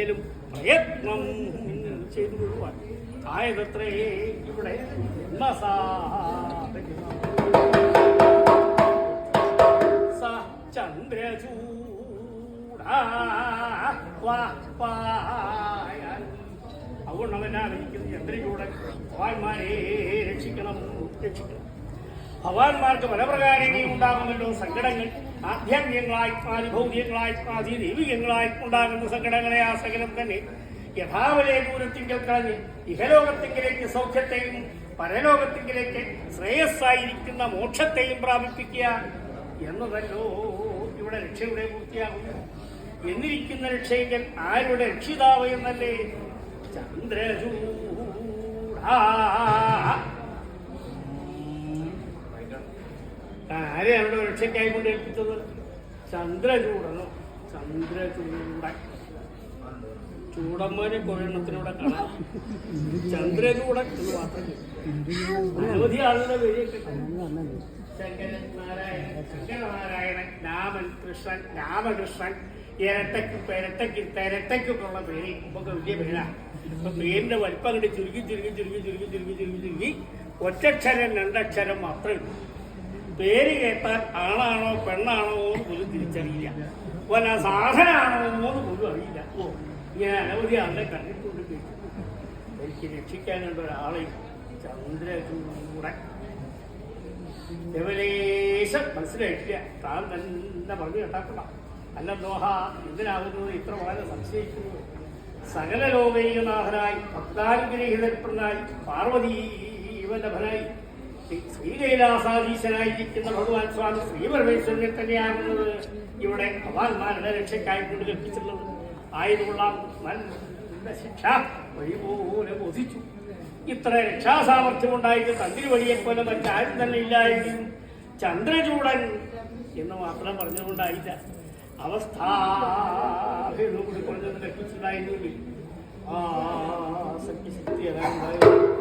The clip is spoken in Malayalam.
എങ്കിലും പ്രയത്നം ചെയ്തു കൊള്ളുവാൻ ആയതത്രേ ഇവിടെ സ ചന്ദ്രചൂടാൻ അതുകൊണ്ട് അവനാ ചന്ദ്രചൂടൻ ഭവാന്മാരെ രക്ഷിക്കണം രക്ഷിക്കണം. ഭഗവാന്മാർക്ക് പല പ്രകാരങ്ങളും ഉണ്ടാകുമല്ലോ സങ്കടങ്ങൾ ആധ്യാത്മികങ്ങളായി ഭൗതികങ്ങളായി ആദി ദൈവികങ്ങളായി ഉണ്ടാകുന്ന സങ്കടങ്ങളെ ആ സകലം തന്നെ യഥാവലെ ദൂരത്തിങ്കൽ കളഞ്ഞ് ഇഹലോകത്തിങ്കിലേക്ക് സൗഖ്യത്തെയും പരലോകത്തിങ്കിലേക്ക് ശ്രേയസ്സായിരിക്കുന്ന മോക്ഷത്തെയും പ്രാപിപ്പിക്കുക എന്നതല്ലോ ഇവിടെ രക്ഷയുടെ പൂർത്തിയാകുന്നു. എന്നിരിക്കുന്ന രക്ഷയെങ്കിൽ ആരുടെ രക്ഷിതാവ് എന്നല്ലേ? ചന്ദ്രചൂടാ ഇവിടെ രക്ഷയ്ക്കായി കൊണ്ട് ഏൽപ്പിച്ചത്. ചന്ദ്രചൂടനോ ചന്ദ്രചൂടൻ ചൂടന്മാരെ കൊറേണ്ണത്തിനൂടെ കാണാം. ചന്ദ്രചൂടൻ എന്ന് മാത്രം അനവധി ആളുകളുടെ പേരൊക്കെ ശങ്കരൻ രാമൻ കൃഷ്ണൻ രാമകൃഷ്ണൻ ഇരട്ടയ്ക്ക് ഇരട്ടയ്ക്ക് തിരട്ടയ്ക്കൊക്കെയുള്ള പേര്. ഇപ്പൊക്കെ വലിയ പേരാണ് ഇപ്പൊ പേരിന്റെ വലിപ്പം കണ്ട് ചുരുക്കി ചുരുക്കി ചുരുക്കി ചുരുക്കി ചുരുക്കി ചുരുക്കി. ഒറ്റക്ഷരം രണ്ടക്ഷരം മാത്രമേ ഉള്ളൂ. പേര് കേട്ടാൽ ആണാണോ പെണ്ണാണോ എന്ന് പോലും തിരിച്ചറിയില്ല. വല്ല സാധനമാണോ എന്ന് പോലും അറിയില്ല. ഓ ഇങ്ങനെ അനവധി ആളെ കണ്ടിട്ടുണ്ട്. എനിക്ക് രക്ഷിക്കാനുള്ള ഒരാളെ. ചന്ദ്രൂടെ ദേവലേശം. മനസ്സിലായിട്ടില്ല. താൻ തന്നെ പറഞ്ഞു കേട്ടാക്കണം അല്ല ദോഹ എന്തിനാകുന്നു ഇത്ര വളരെ സംശയിക്കുന്നു. സകല ലോകൈകനാഥനായി ഭക്താനുഗ്രഹീതപ്രനായി പാർവതീവല്ലഭനായി ശ്രീകൈലാസാധീശനായിരിക്കുന്ന ഭഗവാൻ സ്വാമി ശ്രീപരമേശ്വരനെ തന്നെയാകുന്നത് ഇവിടെ ഭഗവാൻമാരുടെ രക്ഷയ്ക്കായിക്കൊണ്ട് കൽപ്പിച്ചിട്ടുള്ളത് ആയതുകൊള്ള ശിക്ഷ വഴിപോലെ ബോധിച്ചു. ഇത്ര രക്ഷാസാമർഥ്യം ഉണ്ടായിട്ട് തന്ത്രി വഴിയെ പോലെ മറ്റാരും തന്നെ ഇല്ലായെങ്കിലും ചന്ദ്രചൂടൻ എന്ന് മാത്രം പറഞ്ഞുകൊണ്ടായില്ല. അവസ്ഥ പറഞ്ഞത് ലഭിച്ചിട്ടുണ്ടായിരുന്നെങ്കിൽ ആ സഖ്യശക്തി അതായത്